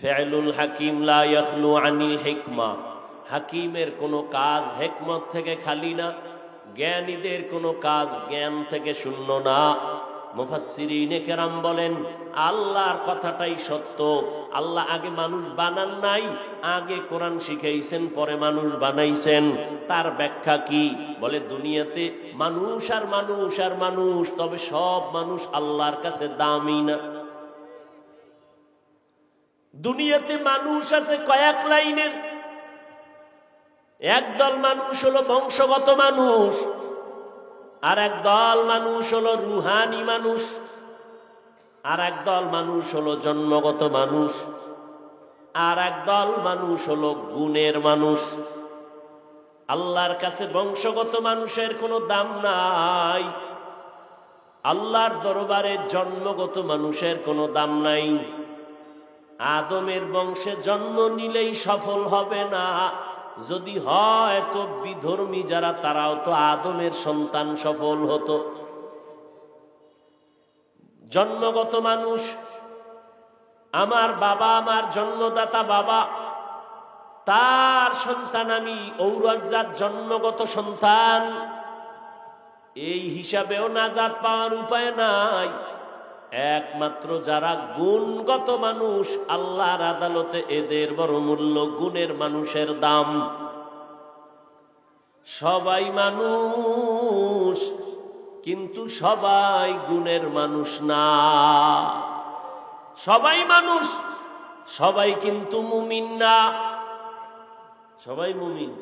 ফেলুল হাকিম লা ইয়াখলু আনিল হিকমা। হাকিমের কোনো কাজ হেকমত থেকে খালি না, জ্ঞানীদের কোনো কাজ জ্ঞান থেকে শূন্য না। মুফাসসিরিনে কেরাম বলেন, আল্লাহর কথাটাই সত্য। আল্লাহ আগে মানুষ বানান নাই, আগে কোরআন শিখাইছেন, পরে মানুষ বানাইছেন। তার ব্যাখ্যা কি? বলে, দুনিয়াতে মানুষ আর মানুষ আর মানুষ, তবে সব মানুষ আল্লাহর কাছে দামি না। দুনিয়াতে মানুষ আছে কয়েক লাইনের। একদল মানুষ হলো বংশগত মানুষ, আর একদল মানুষ হলো রুহানি মানুষ, আর একদল মানুষ হলো জন্মগত মানুষ, আর একদল মানুষ হলো গুণের মানুষ। আল্লাহর কাছে বংশগত মানুষের কোনো দাম নাই, আল্লাহর দরবারে জন্মগত মানুষের কোনো দাম নাই। আদমের বংশে জন্ম নিলেই সফল হবে না। যদি হয় তো বিধর্মী যারা, তারাও তো আদমের সন্তান সফল হতো। জন্মগত মানুষ, আমার বাবা, আমার জন্মদাতা বাবা, তার সন্তান আমি ঔরজাত জন্মগত সন্তান। এই হিসাবেও নাজাত পাওয়ার উপায় নাই। একমাত্র যারা গুণগত মানুষ, আল্লাহর আদালতে এদের বড় মূল্য গুণের মানুষের দাম। সবাই মানুষ, কিন্তু সবাই গুণের মানুষ না। সবাই মানুষ, সবাই কিন্তু মুমিন না। সবাই মুমিন।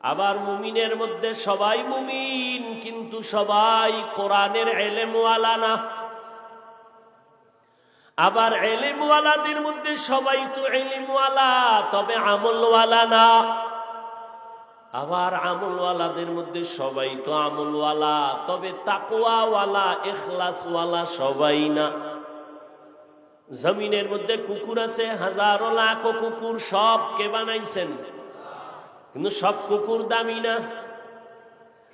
আবার মুমিনের মধ্যে সবাই মুমিন, কিন্তু সবাই কোরআনের এলেমওয়ালা না। আবার এলিমওয়ালাদের মধ্যে সবাই তো এলিমওয়ালা, তবে আমলওয়ালা না। আবার আমলওয়ালাদের মধ্যে সবাই তো আমলওয়ালা, তবে তাকুয়াওয়ালা এখলাসওয়ালা সবাই না। জমিনের মধ্যে কুকুর আছে, হাজারো লাখো কুকুর সব কে বানাইছেন? কিন্তু সব কুকুর দামি না।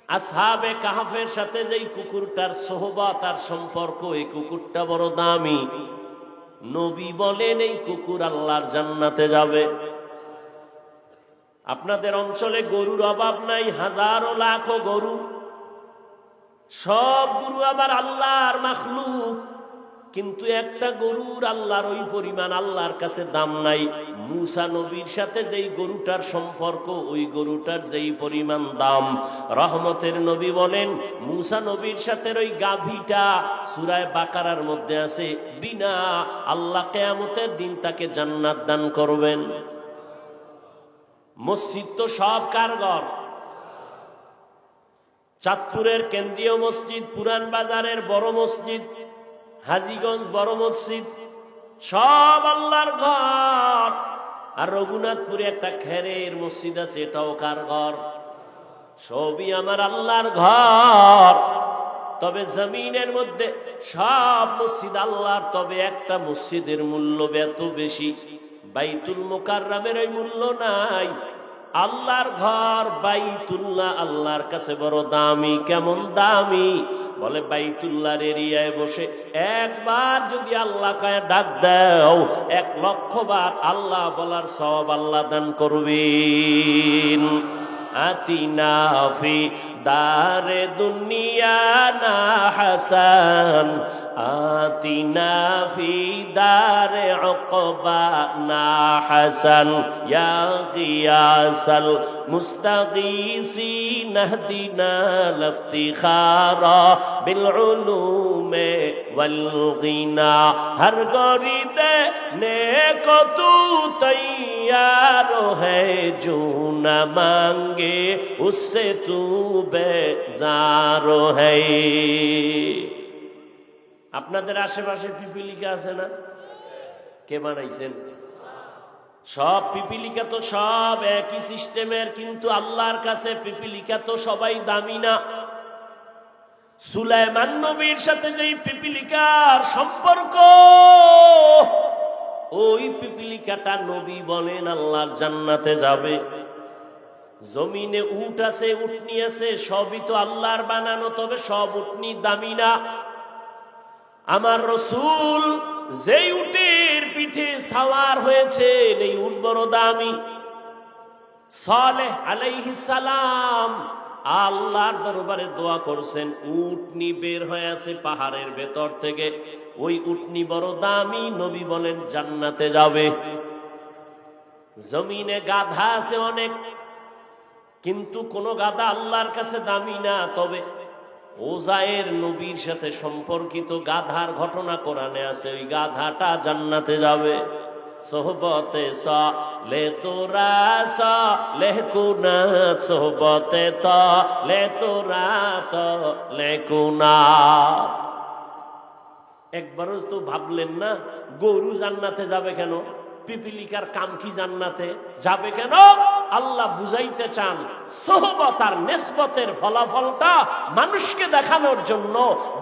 আসহাবে কাহাফের সাথে যেই কুকুরটার সোহবা তার সম্পর্ক, এই কুকুরটা বড় দামি। নবী বলেন, এই কুকুর আল্লাহর জান্নাতে যাবে। আপনাদের অঞ্চলে গরুর অভাব নাই, হাজারো লাখো গরু। সব গরু আবার আল্লাহর মাখলুক। কিন্তু একটা গরুর আল্লাহর ওই পরিমাণ আল্লাহর কাছে দাম নাই। মুসা নবীর সাথে যেই গরুটার সম্পর্ক, ওই গরুটার যেই পরিমাণ দাম। রহমতের নবী বলেন, মুসা নবীর সাথে ওই গাভীটা সুরায় বাকারার মধ্যে আছে, বিনা আল্লাহ কেয়ামতের দিন তাকে জান্নাত দান করবেন। মসজিদ তো সব কারগর। চাঁদপুরের কেন্দ্রীয় মসজিদ, পুরান বাজারের বড় মসজিদ হাজিগঞ্জ বড় মসজিদ, সব আল্লাহর ঘর। আর রঘুনাথপুরে একটা খেরের মসজিদ আছে, এটাও কার ঘর? সবই আমার আল্লাহর ঘর। তবে জমিনের মধ্যে সব মসজিদ আল্লাহর, তবে একটা মসজিদের মূল্য এত বেশি। বাইতুল মোকাররামের ওই মূল্য নাই। আল্লাহর ঘর বাইতুল্লাহ আল্লাহর কাছে বড় দামি, কেমন দামি? বলে বাইতুল্লাহর এরিয়ায় বসে একবার যদি আল্লাহ কায় ডাক দাও, এক লক্ষ বার আল্লাহ বলার সব আল্লাহ দান করবেন। আতিনা ফি দারে দুনিয়া না হাসান آتنا في دار عقبانا حسن يا غياس المستغيثين اهدنا لافتخارا بالعلوم والغنى ہر گوری دے نیک تو تیار ہے جو نہ مانگے اس سے تو بیزار ہے আপনাদের আশেপাশে পিপিলিকা আছে না? কে বানাইছেন? সব পিপিলিকা তো সব একই সিস্টেমের, কিন্তু আল্লাহর কাছে পিপিলিকা তো সবাই দামি না। সুলাইমান নবীর সাথে যেই পিপিলিকার সম্পর্ক, ওই পিপিলিকাটা নবী বলেন আল্লাহর জান্নাতে যাবে। জমিনে উট আছে, উটনি আছে, সবই তো আল্লাহর বানানো, তবে সব উটনি দামি না। আমার রসুল যেই উটের পিঠে সাওয়ার হয়েছেন এই উট বড় দামি। সালেহ আলাইহিস সালাম আল্লাহর দরবারে দোয়া করছেন, উটনি বের হয়ে আছে পাহাড়ের ভেতর থেকে। ওই উটনি বড় দামি, নবী বলেন, জান্নাতে যাবে। জমিনে গাধা আছে অনেক, কিন্তু কোন গাধা আল্লাহর কাছে দামি না, তবে ওজায়ের নবীর সাথে সম্পর্কিত গাধার ঘটনা কোরআনে আছে, ওই গাধাটা জান্নাতে যাবে। সোহবতে লে তোরা স লে কুনা সোহবতে ত লে তোরা ত একবারও তো ভাবলেন না, গরু জান্নাতে যাবে কেন? পিপিলিকার কাম কি জান্নাতে? যাবে কেন? আল্লাহ বুঝাইতে চান, সোহবত আর নেসবতের ফলাফলটা মানুষকে দেখানোর জন্য,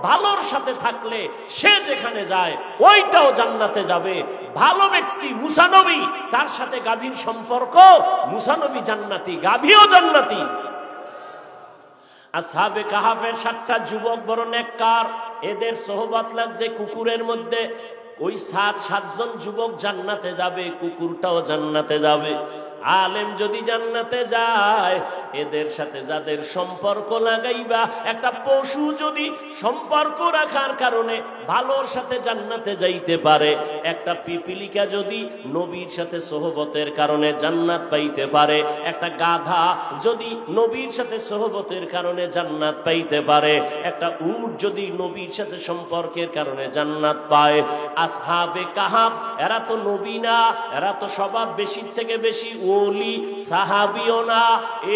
ভালোর সাথে থাকলে সে যেখানে যায়, ওইটাও জান্নাতে যাবে। ভালো ব্যক্তি মুসানবী তার সাথে গাভীর সম্পর্ক মুসানবী জান্নাতি, গাভীও জান্নাতি। আসহাবে কাহাফের সাতটা যুবক বড় নেককার, এদের সোহবত লাগছে কুকুরের মধ্যে। ওই সাত, সাতজন যুবক জান্নাতে যাবে, কুকুরটাও জান্নাতে যাবে। আলেম যদি জান্নাতে যায়, এদের সাথে যাদের সম্পর্ক লাগাইবা, একটা পশু যদি সম্পর্ক রাখার কারণে ভালোর সাথে জান্নাতে যাইতে পারে, একটা পিপিলিকা যদি নবীর সাথে সোহবতের কারণে জান্নাত পাইতে পারে, একটা গাধা যদি নবীর সাথে সোহবতের কারণে জান্নাত পাইতে পারে, একটা উট যদি নবীর সাথে সম্পর্কের কারণে জান্নাত পায়। আসহাবে কাহাব, এরা তো নবী না, এরা তো সবার বেশি থেকে বেশি ওলি সাহাবিও না,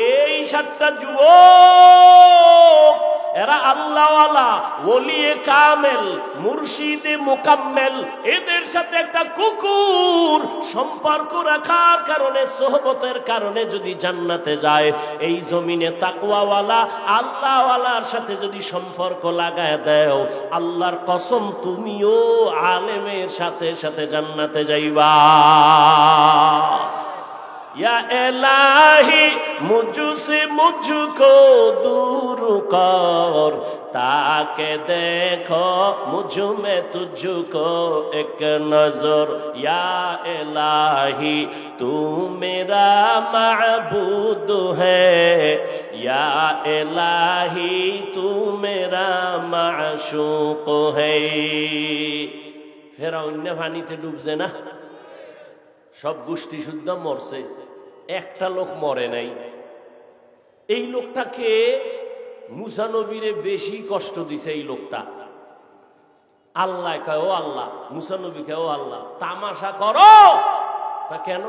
এই সাতটা যুবক, এরা আল্লাহওয়ালা, ওলিয়ে কামেল, মুর্শিদে মোকাম্মেল, এদের সাথে একটা কুকুর সম্পর্ক রাখার কারণে, সোহবতের কারণে যদি জান্নাতে যায়, এই জমিনে তাকুয়াওয়ালা আল্লাহওয়ালার সাথে যদি সম্পর্ক লাগায় দেও, আল্লাহর কসম তুমিও আলেমের সাথে সাথে জান্নাতে যাইবা। یا الہی مجھ سے مجھ کو دور کر تاکہ دیکھو مجھ میں تجھ کو ایک نظر یا الہی تو میرا معبود ہے یا الہی تو میرا معشوق ہے پھر انہیں پانی تھے ڈوب سے نا সব গোষ্ঠী শুদ্ধ মরছে। একটা লোক মরে নাই। এই লোকটাকে মুসানবীরে বেশি কষ্ট দিছে এই লোকটা। আল্লাহ কয় আল্লাহ মুসানবী কয় আল্লাহ, তামাশা করো। কেন?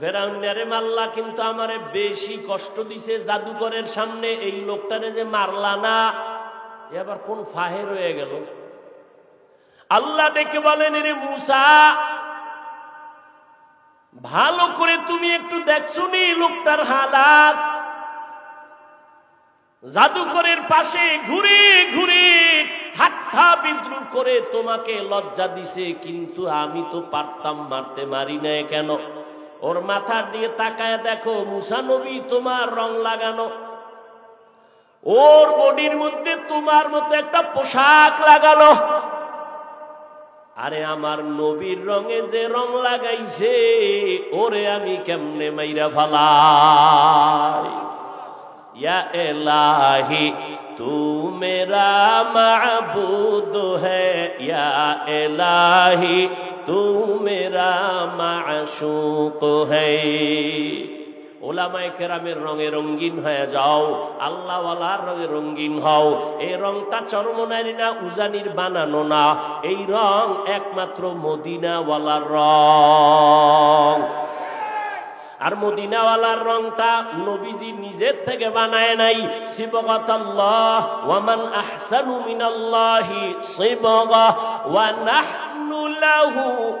ফেরাউন্নারে মাল্লা কিন্তু আমারে বেশি কষ্ট দিছে জাদুকরের সামনে, এই লোকটারে যে মারলা না। এবার কোন ফাহে রয়ে গেল? আল্লাহ ডেকে বলেন রে মুসা ভালো করে তুমি একটু দেখছ নি লোকটার হালাত। জাদুকরের পাশে ঘুরে ঘুরে ঠাট্টা বিদ্রুপ করে তোমাকে লজ্জা দিছে, কিন্তু আমি তো পারতাম মারতে মারি নাই কেন? ওর মাথার দিয়ে তাকায় দেখো মুসানবী তোমার রং লাগানো। ওর বডির মধ্যে তোমার মতো একটা পোশাক লাগানো। আরে আমার নবীর রঙে যে রং লাগাইছে, ওরে আমি কেমনে মাইরা ফালাই? ইয়া এলাহি তু মেরা মাবুদ হ্যা এলাহি তু মেরা মাশুক হ্যায় ওলামায় কেরামের রঙে রঙ্গিন হয়ে যাও। আল্লাহওয়ালার রঙে রঙ্গিন হও। এই রংটা চরমনারি না, উজানির বানানো না। এই রং একমাত্র মদিনাওয়ালার রং। আর মদিনাওয়ালার রংটা নবীজি নিজের থেকে বানায় নাই। সিবগাতাল্লাহ, ওয়ামান আহসানু মিনাল্লাহি সিবগা, ওয়া লাহু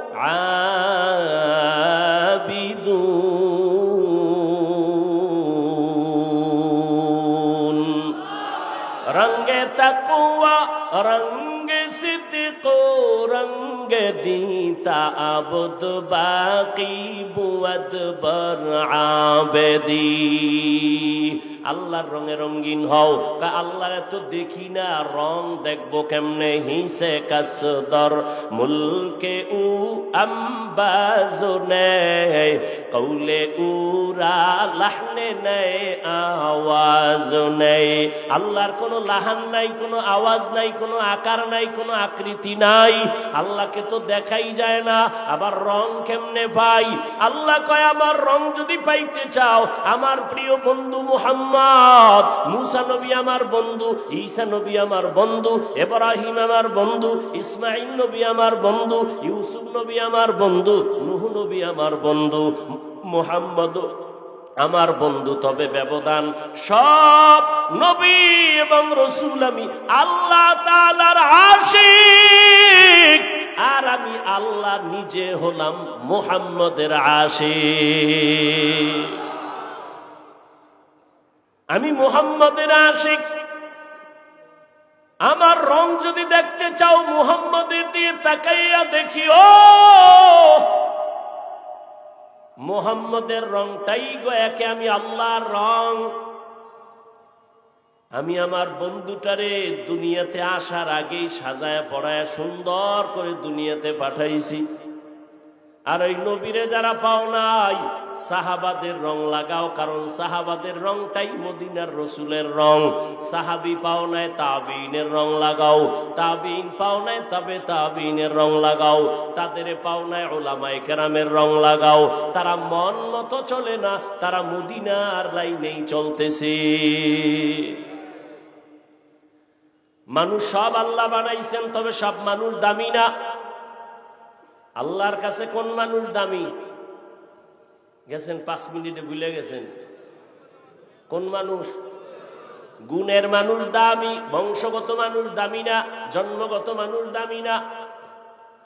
رنگ صدق و رنگ دیتا عبد باقی بود بر عابدی আল্লাহর রঙে রঙিন হও। আল্লাহ এত দেখি না, রং দেখব কেমনে? হিসে কাসদর মুলকে উ আম্বাজো নেয় কৌলে উরা লাহনে নেয় আওয়াজ নেই। আল্লাহর কোনো লাহান নাই, কোনো আওয়াজ নাই, কোনো আকার নাই, কোনো আকৃতি নাই। আল্লাহকে তো দেখাই যায় না, আবার রং কেমনে পাই? আল্লাহ কয়, আমার রং যদি পাইতে চাও, আমার প্রিয় বন্ধু মুহাম্মদ মুসা নবী আমার বন্ধু, ঈসা নবী আমার বন্ধু এব্রাহিম আমার বন্ধু ইসমাইল নবী আমার বন্ধু, ইউসুফ নবী আমার বন্ধু, নুহ নবী আমার বন্ধু, মুহাম্মদ আমার বন্ধু। তবে ব্যবধান সব নবী এবং রসুল আমি, আল্লাহ তালার আশিক। আর আমি আল্লাহ নিজে হলাম মোহাম্মদের আশিক। আমি মোহাম্মদের আশিক। আমার রং যদি দেখতে চাও মোহাম্মদের দিয়ে তাকাইয়া দেখিও মোহাম্মদের রংটাই গো একে, আমি আল্লাহর রং। আমি আমার বন্ধুটারে দুনিয়াতে আসার আগেই সাজায় পড়ায় সুন্দর করে দুনিয়াতে পাঠাইছি। আর ওই নবীরে যারা পাও নাই, সাহাবাদের রং লাগাও, কারণ সাহাবাদের রংটাই মদিনার রসুলের রং। সাহাবি পাও নাই তাবিনের রং লাগাও। তাবিন পাও নাই, তবে তাবিনের রং লাগাও। তাদের পাও নাই ওলামাই কেরামের রং লাগাও। তারা মন মতো চলে না, তারা মদিনার লাইনেই চলতেছে। মানুষ সব আল্লাহ বানাইছেন, তবে সব মানুষ দামি না। আল্লাহর কাছে কোন মানুষ দামি? গেছেন পাঁচ মিনিটে ভুলে গেছেন। কোন মানুষ? গুণের মানুষ দামি, বংশগত মানুষ দামি না, জন্মগত মানুষ দামি না।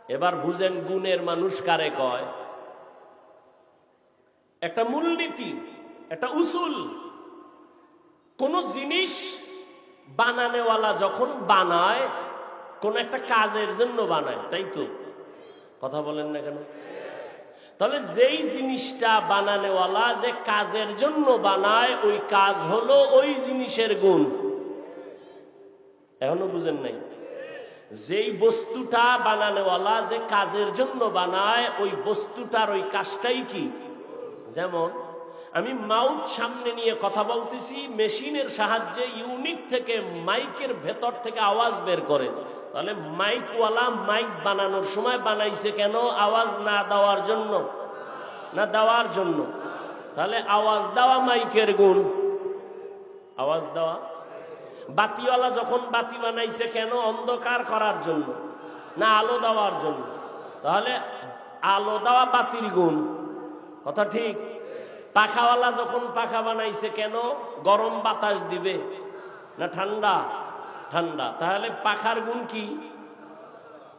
এবার বুঝেন গুণের মানুষ কারে কয়? একটা মূলনীতি, একটা উসুল। কোন জিনিস বানানেওয়ালা যখন বানায়, কোন একটা কাজের জন্য বানায়, তাই তো? কথা বলেন না কেন? তাহলে যেই জিনিসটা বানানেওয়ালা যে কাজের জন্য বানায়, ওই কাজ হলো ওই জিনিসের গুণ। এখনও বুঝেন নাই? যেই বস্তুটা বানানেওয়ালা যে কাজের জন্য বানায়, ওই বস্তুটার ওই কাজটাই কি? যেমন, আমি মাউথ সামনে নিয়ে কথা বলতেছি, মেশিনের সাহায্যে ইউনিট থেকে মাইকের ভেতর থেকে আওয়াজ বের করে। তাহলে মাইকওয়ালা মাইক বানানোর সময় বানাইছে কেন? আওয়াজ না দেওয়ার জন্য। না দেওয়ার জন্য। তাহলে আওয়াজ দেওয়া মাইকের গুণ। আওয়াজ দেওয়া। বাতিওয়ালা যখন বাতি বানাইছে কেন? অন্ধকার করার জন্য, না আলো দেওয়ার জন্য। তাহলে আলো দেওয়া বাতির গুণ। কথা ঠিক? পাখাওয়ালা যখন পাখা বানাইছে কেন? গরম বাতাস দিবে। না ঠান্ডা? ঠান্ডা। তাহলে পাখার গুণ কি?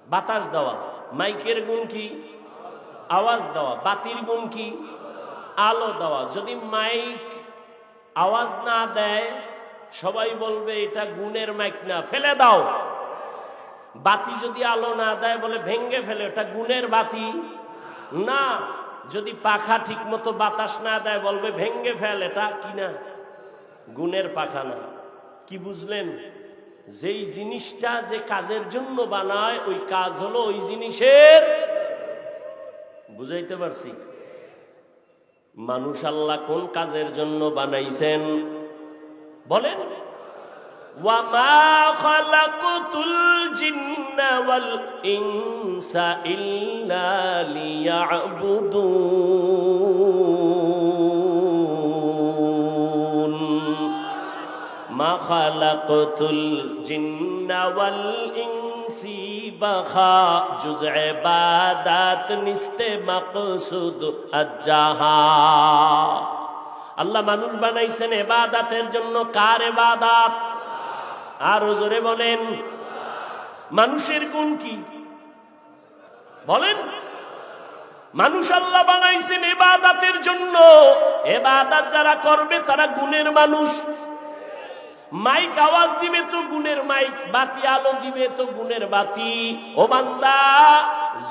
বাতাস দেওয়া। মাইকের গুণ কি? আওয়াজ দেওয়া। বাতির গুণ কি? আলো দেওয়া। যদি মাইক আওয়াজ না দেয়, সবাই বলবে, এটা গুণের মাইক না, ফেলে দাও। বাতি যদি আলো না দেয়, বলে ভেঙ্গে ফেলে, এটা গুণের বাতি। না। যদি পাখা ঠিক মতো বাতাস না দেয়, বলবে ভেঙ্গে ফেল, এটা কি না? গুণের পাখা না। কি বুঝলেন? যেই জিনিসটা যে কাজের জন্য বানায় ওই কাজ হলো ওই জিনিসের বুঝাইতে পারছি মানুষ আল্লাহ কোন কাজের জন্য বানাইছেন বলেন وما خلقت الجن والإنس إلا ليعبدون খালাকতুল ইনসি বাখা বাদাত নিস্তে মাকসুদ আজ্জাহা আল্লাহ মানুষ বানাইছেন এবাদাতের জন্য কার এবাদাত? আর জোরে বলেন, মানুষের গুণ কি? বলেন, মানুষ আল্লাহ বানাইছেন এবাদাতের জন্য। এবাদাত যারা করবে তারা গুণের মানুষ। মাইক আওয়াজ দিবে তো গুণের মাইক বাতি আলো দিবে তো গুণের বাতি। ও বান্দা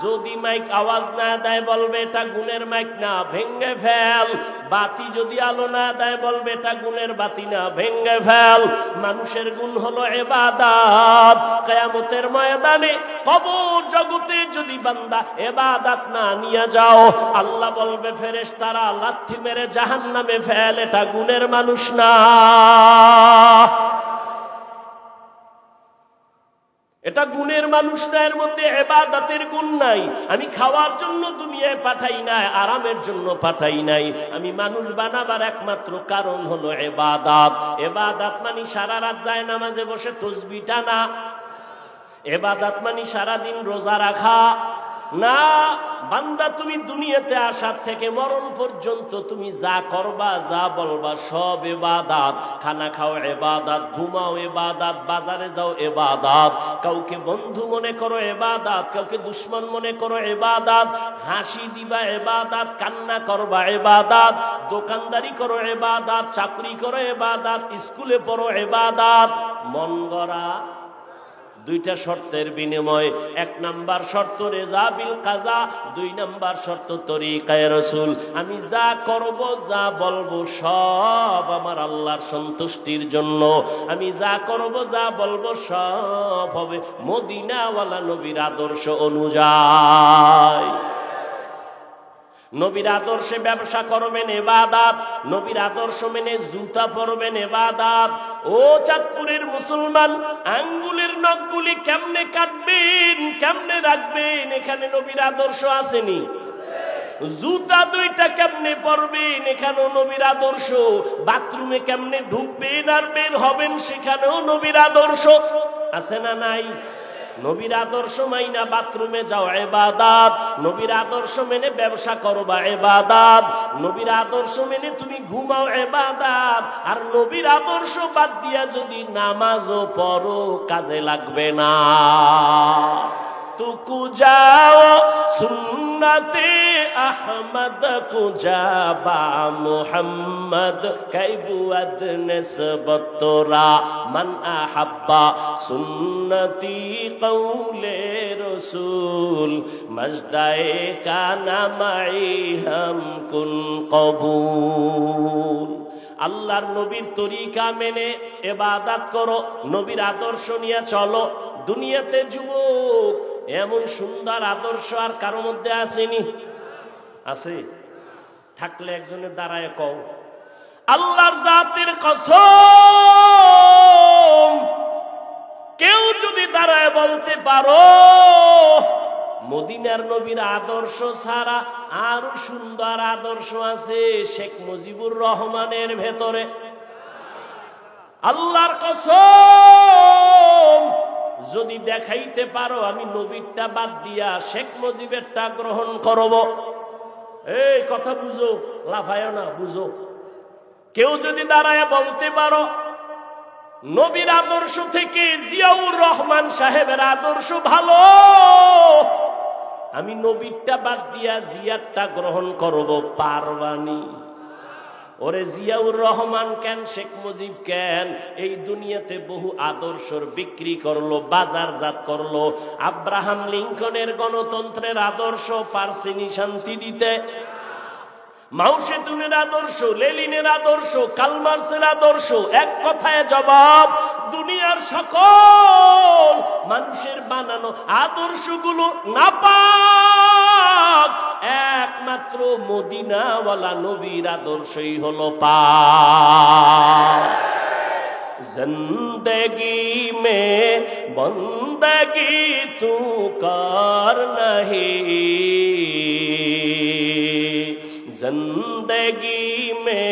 যদি মাইক আওয়াজ না দেয়, বলবে এটা গুণের মাইক না ভেঙ্গে ফেল। বাতি যদি আলো না দেয়, বলবে এটা গুণের বাতি না ভেঙ্গে ফেল। মানুষের গুণ হলো এবাদাত। কেয়ামতের ময়দানে কবর জগতে যদি বান্দা এবাদাত না নিয়ে যাও, আল্লাহ বলবে ফেরেশ তারা লাথি মেরে জাহান নামে ফেল, এটা গুণের মানুষ না। এটা গুণের মানুষ না এর মধ্যে এবাদাতের গুণ নাই। আমি খাওয়ার জন্য দুনিয়ায় পাঠাই নাই, আরামের জন্য পাঠাই নাই। আমি মানুষ বানাবার একমাত্র কারণ হলো এবাদাত। এবাদাত মানে সারা রাত যায় নামাজে বসে তসবি টানা এবাদাত মানে সারাদিন রোজা রাখা। না, বান্দা, তুমি দুনিয়াতে আসার থেকে মরণ পর্যন্ত তুমি যা করবা, যা বলবা, সব এবাদাত। খানা খাও এবাদাত, ঘুমাও এবাদাত, বাজারে যাও এবাদাত। কাউকে বন্ধু মনে করো এবাদাত, কাউকে দুশ্মন মনে করো এবাদাত। হাসি দিবা এবাদাত, কান্না করবা এবাদাত। দোকানদারি করো এবাদাত, চাকরি করো এবাদাত, স্কুলে পড়ো এবাদাত। মন গড়া দুইটা শর্তের বিনিময়, এক নাম্বার শর্ত রেজা বিল কাজা, দুই নাম্বার শর্ত তরিকায় রসুল। আমি যা করব, যা বলব, সব আমার আল্লাহর সন্তুষ্টির জন্য। আমি যা করব, যা বলব, সব হবে মদিনাওয়ালা নবীর আদর্শ অনুযায়ী। নবীর আদর্শে ব্যবসা করবেন এবাদাত নবীর আদর্শ মেনে জুতা পরবেন এবাদাত ও চাঁদপুরের মুসলমান, আঙ্গুলের নখগুলি কেমনে কাটবেন, কেমনে রাখবেন? এখানে নবীর আদর্শ আসেনি। জুতা দুইটা কেমনে পরবেন? এখানেও নবীর আদর্শ। বাথরুমে কেমনে ঢুকবেন আর বের হবেন? সেখানেও নবীর আদর্শ। আছে না নাই? নবীর আদর্শ মাইনা বাথরুমে যাও, এবাদাত। নবীর আদর্শ মেনে ব্যবসা করো বা এবাদাত। নবীর আদর্শ মেনে তুমি ঘুমাও, এবাদাত। আর নবীর আদর্শ বাদ দিয়া যদি নামাজও পড়ো, কাজে লাগবে না। তুকু যাও, সুন্নতে আহমদ কুজাবা মুহাম্মদ কাইবুয়াদ নিসবতরা মান আহাব্বা। সুন্নতি কৌলে রসুল, মজদায়ে কানা মাই হাম কুন কবুল। আল্লাহর নবীর তরিকা মেনে এবাদাত করো, নবীর আদর্শ নিয়ে চলো। দুনিয়াতে যুবক এমন সুন্দর আদর্শ আর কারও মধ্যে আসেনি। আছে। থাকলে একজনের দ্বারায় কও। আল্লাহর জাতির কসম, কেউ যদি দাঁড়ায় বলতে পারো, মদিনার নবীর আদর্শ ছাড়া আরও সুন্দর আদর্শ আছে শেখ মুজিবুর রহমানের ভেতরে। আল্লাহর কসম যদি দেখাইতে পারো, আমি নবীরটা বাদ দিয়া শেখ মুজিবেরটা গ্রহণ করব। এই কথা বুঝো, লাফায় না, বুঝো। কেউ যদি দাঁড়ায় বলতে পারো, নবীর আদর্শ থেকে জিয়াউর রহমান সাহেবের আদর্শ ভালো। আমি নবীরটা বাদ দিয়া জিয়ারটা গ্রহণ করব, পারবানি। ওরে জিয়াউর রহমান কেন, শেখ মুজিব কেন? এই দুনিয়াতে বহু আদর্শর বিক্রি করল, বাজারজাত করল। আব্রাহাম লিঙ্কনের গণতন্ত্রের আদর্শ পারসিনি শান্তি দিতে। মাউসেতুনের আদর্শ, লেলিনের আদর্শ, কালমার্সের আদর্শ, এক কথায় জবাব, দুনিয়ার সকল মানুষের বানানো আদর্শগুলো নাপাক একমাত্র মদিনাওয়ালা নবীর আদর্শই হলো পা মে বন্দগি তু কার নাহি। জিন্দগি মে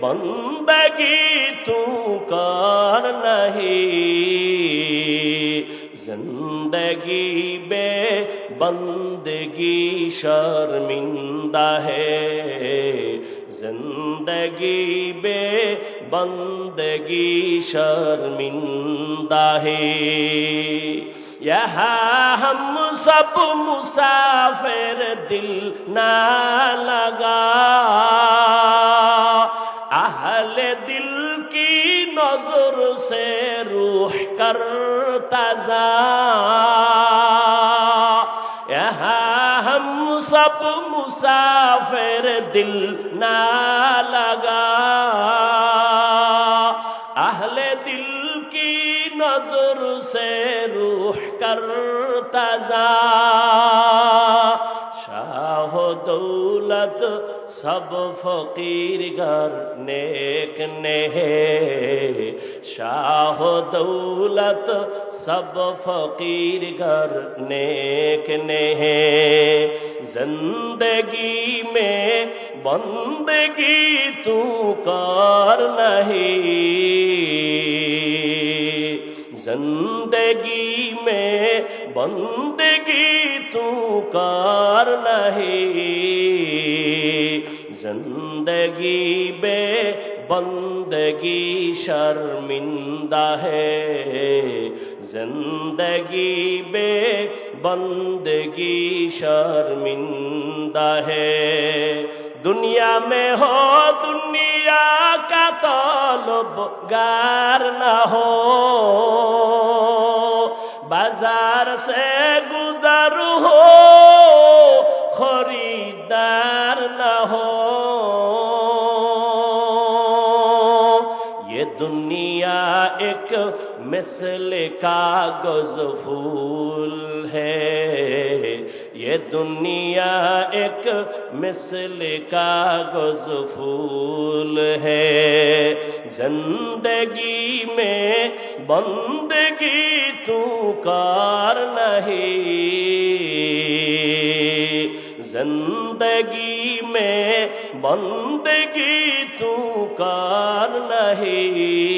বন্দগি তু কার নাহি। زندگی بے بندگی شرمندہ ہے۔ زندگی بے بندگی شرمندہ ہے۔ یہاں ہم سب مسافر دل نہ لگا۔ اہل دل کی نظر سے مرتضا یہاں ہم سب مسافر دل نہ لگا اہل دل کی نظر سے روح کر تزا شاہ دولت سب فقیر گر نیک نے شاہ دولت سب فقیر گر نیک نے زندگی میں بندگی تو کار نہیں۔ زندگی میں بندگی تو کار نہیں۔ زندگی بے بندگی شرمندہ ہے زندگی بے بندگی شرمندہ ہے دنیا میں ہو دنیا کا طالب گار نہ ہو بازار سے گزرو مثل کا پھول ہے۔ یہ دنیا ایک مثل کا پھول ہے۔ زندگی میں بندگی تو کار نہیں۔ زندگی میں بندگی تو کار نہیں۔